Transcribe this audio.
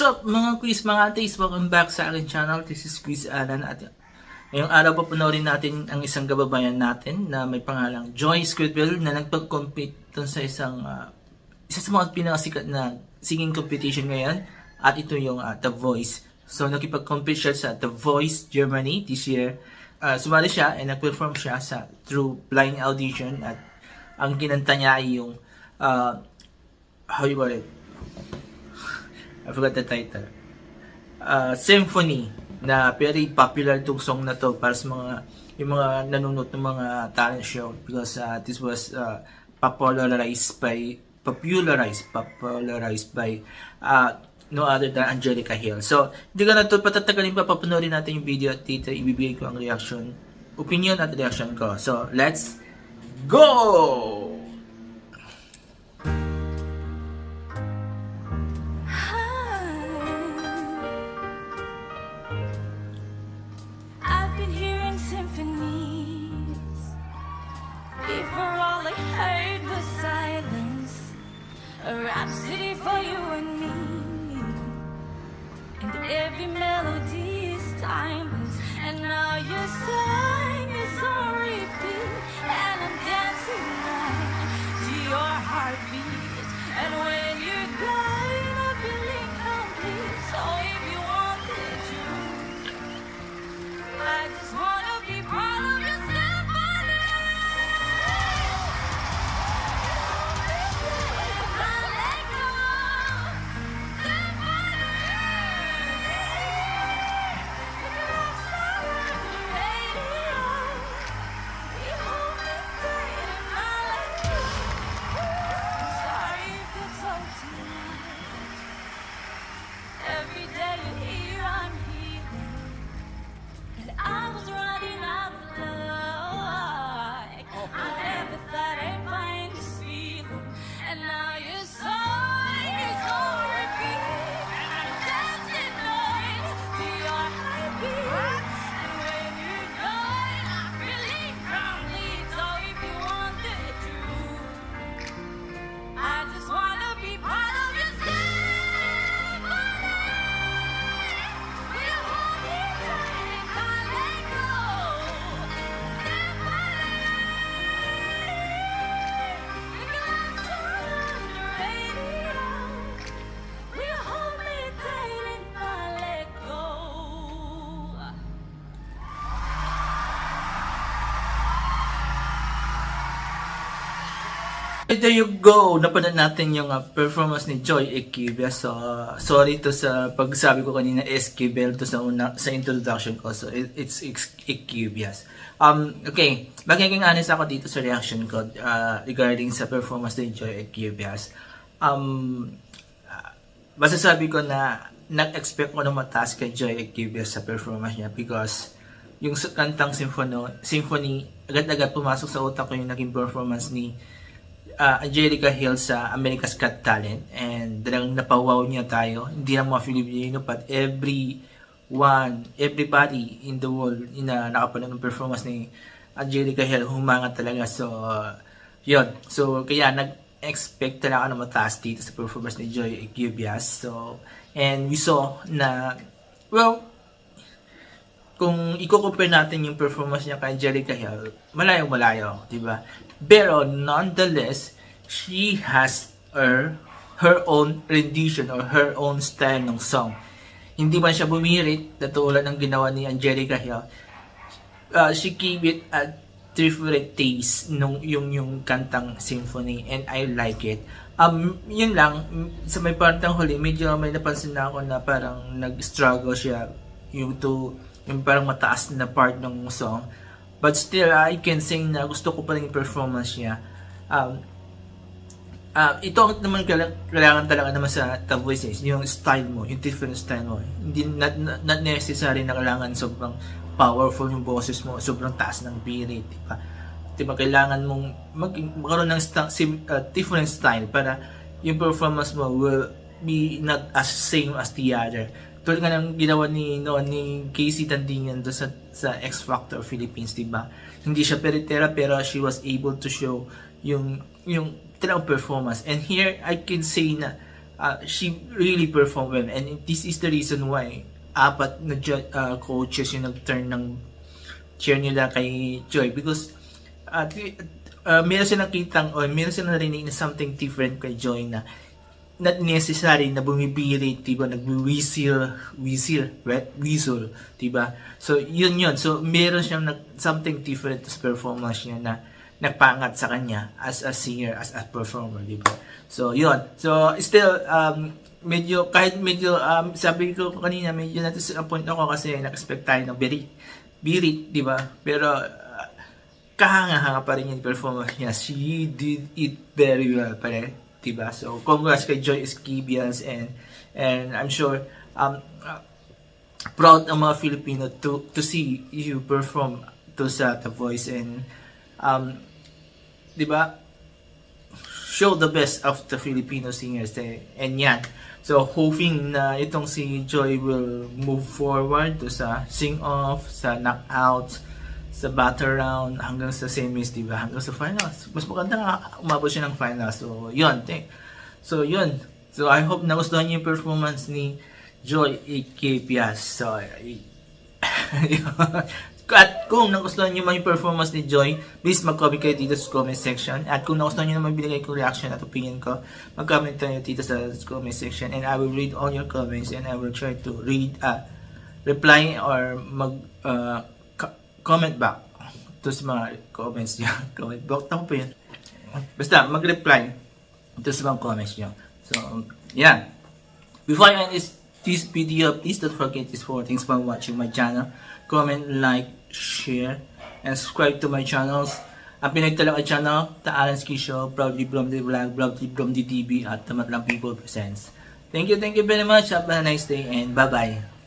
What's up mga quiz mga atis? Welcome back sa akin channel. This is Quiz Alan at ngayong araw papanoorin natin ang isang kababayan natin na may pangalang Joy Squidwell na nagpag-compete sa isang ah, isa sa mga pinakasikat na singing competition ngayon at ito yung ah, The Voice. So nakipag-compete siya sa The Voice Germany this year. Ah, sumali siya and nag-perform siya sa through blind audition at ang kinanta niya ay yung ah, how you call it? I forgot the title. Uh, Symphony na very popular itong song na to para sa mga yung mga nanonood ng mga talent show because uh, this was uh, popularized by popularized popularized by uh, no other than Angelica Hill. So, hindi ko na ito patatagalin pa, papanoorin natin yung video at dito ibibigay ko ang reaction, opinion at reaction ko. So, let's go! A rhapsody for you and me. And every melody is timeless. And now your song is on repeat. And I'm dancing right to your heartbeat. And There you go! Napanood natin yung uh, performance ni Joy Equibia. So, uh, sorry to sa pagsabi ko kanina Esquivel to sa una, sa introduction ko. So, it, it's Equibias. Um, okay, magiging honest ako dito sa reaction ko uh, regarding sa performance ni Joy Equibias. Um, masasabi ko na nag-expect ko na mataas kay Joy Equibias sa performance niya because yung kantang symphony, symphony agad-agad pumasok sa utak ko yung naging performance ni uh, Angelica Hill sa America's Got Talent. And talagang napawaw niya tayo. Hindi lang mga Filipino but every one everybody in the world na nakapanood ng performance ni Angelica Hill humangat talaga. So uh, yun. So kaya nag-expect talaga na mataas dito sa performance ni Joy Equibias so and we saw na well kung i-compare natin yung performance niya kay Angelica Hill, malayong malayo, di ba? Pero nonetheless, she has her her own rendition or her own style ng song. Hindi man siya bumirit na tulad ng ginawa ni Angelica Hill. Uh, she gave it a different taste nung yung yung kantang symphony and I like it. Um, yun lang, sa may partang huli, medyo may napansin na ako na parang nag-struggle siya yung to yung parang mataas na part ng song. But still, I can say na gusto ko pa rin yung performance niya. Um, uh, ito naman kaila- kailangan talaga naman sa The Voices, yung style mo, yung different style mo. Hindi, not, not, necessary na kailangan sobrang powerful yung boses mo, sobrang taas ng birit, di ba? Di kailangan mong mag, magkaroon ng sim, uh, different style para yung performance mo will be not as same as the other. Tulad nga ng ginawa ni, no, ni Casey Tandingan do sa, sa X Factor Philippines, di ba? Hindi siya peritera pero she was able to show yung yung talagang performance. And here, I can say na uh, she really performed well. And this is the reason why apat na uh, coaches yung nag-turn ng chair nila kay Joy because uh, uh, meron silang kitang o meron silang narinig na something different kay Joy na not necessary na bumibirit, diba? Nagwi-whistle, whistle, right? Whistle, diba? So, yun yun. So, meron siyang nag, something different sa performance niya na nagpangat sa kanya as a singer, as a performer, diba? So, yun. So, still, um, medyo, kahit medyo, um, sabi ko kanina, medyo na-disappoint ako kasi na-expect tayo ng birit. Birit, diba? Pero, uh, kahanga-hanga pa rin yung performance niya. She did it very well pa rin. Diba? So, congrats kay Joy Esquibias and and I'm sure um, uh, proud ang mga Filipino to to see you perform to sa The Voice and um, di ba show the best of the Filipino singers eh. and yan so hoping na itong si Joy will move forward to sa sing off sa knockout sa battle round hanggang sa semis di ba? Hanggang sa finals. Mas maganda nga umabot siya ng finals. So yun te- so yun. So I hope nagustuhan niyo yung performance ni Joy Ikipias so y- At kung nagustuhan nyo man yung performance ni Joy, please mag-comment kayo dito sa comment section. At kung nagustuhan nyo naman binigay kong reaction at opinion ko, mag-comment tayo dito sa comment section. And I will read all your comments and I will try to read, uh, reply or mag, uh, comment back to sa mga comments nyo. comment back, tama po yun. Basta, mag-reply to sa mga comments nyo. So, yeah. Before I end this, this video, please don't forget these four things by watching my channel. Comment, like, share, and subscribe to my channels. Ang pinagtala ko channel, The Alan Ski Show, Proudly from the Vlog, Proudly from the TV, at Tamatlang People Presents. Thank you, thank you very much. Have a nice day, and bye-bye.